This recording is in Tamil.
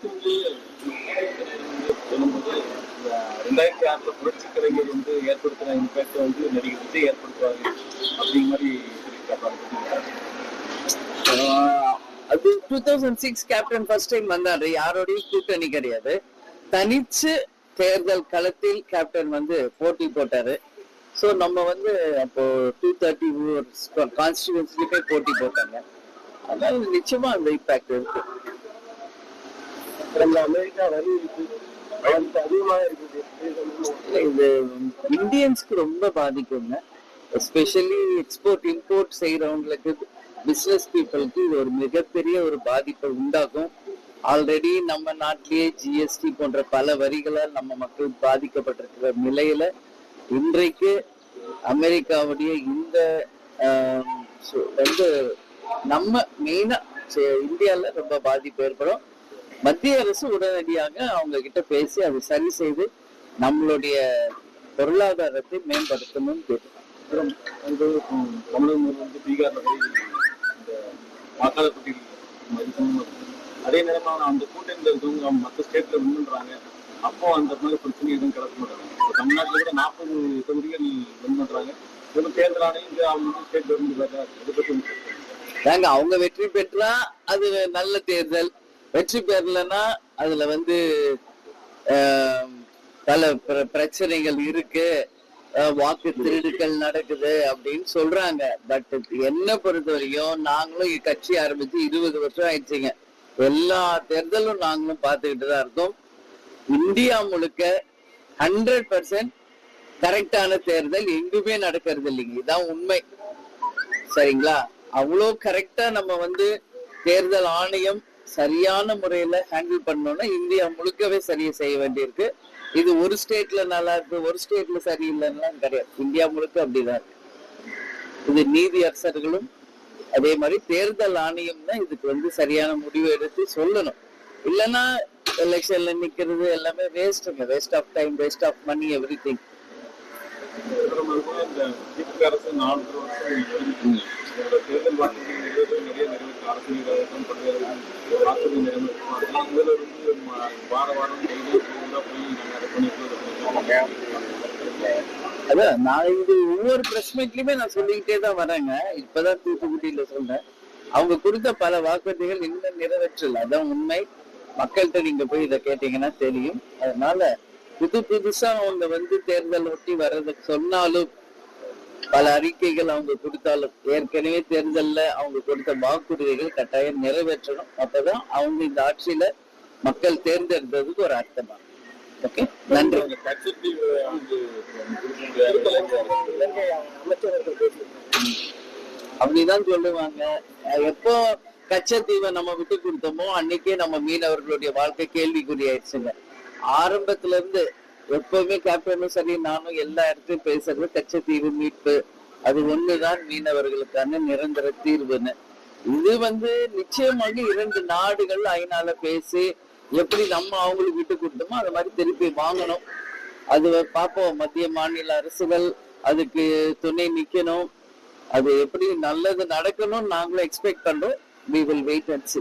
அடுத்து சொல்லும்போது ரெண்டாயிரத்தி ஆறுல புரட்சி கலைஞர் வந்து ஏற்படுத்தின இம்பாக்ட் வந்து நடிகர் விஜய் ஏற்படுத்துவாரு அப்படிங்கிற மாதிரி அது two thousand six captain first time வந்தாரு. யாரோடையும் கூட்டணி கிடையாது. தனிச்சு தேர்தல் களத்தில் கேப்டன் வந்து போட்டி போட்டாரு. ஸோ நம்ம வந்து அப்போ டூ தேர்ட்டி கான்ஸ்டியூன்சிலுமே போட்டி போட்டாங்க. அதனால நிச்சயமா அந்த இம்பாக்ட் இருக்கு. நம்ம அமெரிக்கா வரி இருக்குது அதிகமாக இருக்குது. இது இந்தியன்ஸ்க்கு ரொம்ப பாதிக்குங்க எஸ்பெஷலி எக்ஸ்போர்ட் இம்போர்ட் செய்யறவங்களுக்கு பிஸ்னஸ் பீப்புளுக்கு இது ஒரு மிகப்பெரிய ஒரு பாதிப்பை உண்டாக்கும். ஆல்ரெடி நம்ம நாட்டிலேயே ஜிஎஸ்டி போன்ற பல வரிகளால் நம்ம மக்கள் பாதிக்கப்பட்டிருக்கிற நிலையில இன்றைக்கு அமெரிக்காவுடைய இந்த சு- வந்து நம்ம மெயினா இந்தியாவில் ரொம்ப பாதிப்பு ஏற்படும். மத்திய அரசு உடனடியாக அவங்க கிட்ட பேசி அதை சரி செய்து நம்மளுடைய பொருளாதாரத்தை மேம்படுத்தணும்னு இப்போ தமிழகம் வந்து இருக்கு. அதே நேரமா அந்த கூட்டணியில் இருக்கவங்க மற்ற ஸ்டேட்ல வின்னுன்றாங்க அப்போ அந்த மாதிரி பிரச்சனை எதுவும் கிடக்க மாட்டாங்க தமிழ்நாட்டில் கூட நாற்பது தொகுதிகள் வின் பண்றாங்க. இப்போ தேர்தல் ஆணையம் அவங்க ஸ்டேட் கவர்மெண்ட் இதை. நாங்க அவங்க வெற்றி பெற்றா அது நல்ல தேர்தல். வெற்றி பெறலைன்னா அதுல வந்து பல பிர- பிரச்சனைகள் இருக்கு. வாக்கு திருடுக்கள் நடக்குது அப்படின்னு சொல்றாங்க. பட் என்ன பொறுத்த வரைக்கும் நாங்களும் கட்சி ஆரம்பிச்சு இருபது வருஷம் ஆயிடுச்சுங்க. எல்லா தேர்தலும் நாங்களும் பார்த்துக்கிட்டு தான் இருக்கோம். இந்தியா முழுக்க ஹண்ட்ரட் பர்சன்ட் கரெக்டான தேர்தல் எங்குமே நடக்கிறது இல்லைங்க. இதான் உண்மை. சரிங்களா? அவ்வளோ கரெக்டா நம்ம வந்து தேர்தல் ஆணையம் சரியான முறையில ஹேண்டில் பண்ணோம்னா இந்தியா முழுக்கவே சரியா செய்ய வேண்டியிருக்கு. இது ஒரு ஸ்டேட்ல நல்லா இருக்கு ஒரு ஸ்டேட்ல சரியில்லைன்னா கிடையாது. இந்தியா முழுக்க அப்படிதான் இருக்கு. இது நீதி அரசர்களும் அதே மாதிரி தேர்தல் ஆணையம் தான் இதுக்கு வந்து சரியான முடிவு எடுத்து சொல்லணும். இல்லைன்னா எலெக்ஷன்ல நிக்கிறது எல்லாமே வேஸ்ட்டுங்க waste of time waste of money everything இந்த தேர்தல் நிறைவேற்ற அரசு பல்வேறு வாக்குறுதி நிறைவேற்றும் அதெல்லாம் இருந்து வார வாரம் டெய்லி போய் நாங்கள் பண்ணிட்டு அதான் நான் இது ஒவ்வொரு பிரஸ் மீட்லயுமே நான் சொல்லிக்கிட்டே தான் வரேங்க. இப்பதான் தூத்துக்குடியில சொன்னேன் அவங்க கொடுத்த பல வாக்குறுதிகள் இன்னும் நிறைவேற்றல. அதான் உண்மை. மக்கள்கிட்ட நீங்க போய் இதை கேட்டீங்கன்னா தெரியும். அதனால புது புதுசா அவங்க வந்து தேர்தல் ஒட்டி வர்றதுக்கு சொன்னாலும் பல அறிக்கைகள் அவங்க கொடுத்தாலும் ஏற்கனவே தேர்தல்ல அவங்க கொடுத்த வாக்குறுதிகள் கட்டாயம் நிறைவேற்றணும். அப்பதான் அவங்க இந்த ஆட்சியில மக்கள் தேர்ந்தெடுத்ததுக்கு ஒரு அர்த்தமா? ஓகே நன்றி. அப்படிதான் சொல்லுவாங்க. எப்போ கச்சத்தீவை நம்ம விட்டு கொடுத்தோமோ அன்னைக்கே நம்ம மீனவர்களுடைய வாழ்க்கை கேள்விக்குறி ஆயிடுச்சுங்க ஆரம்பத்துல இருந்து எப்பவுமே கேப்டனும் சரி நானும் எல்லா இடத்தையும் பேசுறது கச்சத்தீவு மீட்பு. அது ஒண்ணுதான் மீனவர்களுக்கான நிரந்தர தீர்வுன்னு. இது வந்து நிச்சயமாக இரண்டு நாடுகள் ஐநால பேசி எப்படி நம்ம அவங்களுக்கு விட்டு கொடுத்தோமோ அது மாதிரி திருப்பி வாங்கணும். அது பார்ப்போம். மத்திய மாநில அரசுகள் அதுக்கு துணை நிக்கணும். அது எப்படி நல்லது நடக்கணும்னு நாங்களும் எக்ஸ்பெக்ட் பண்றோம். We will wait and see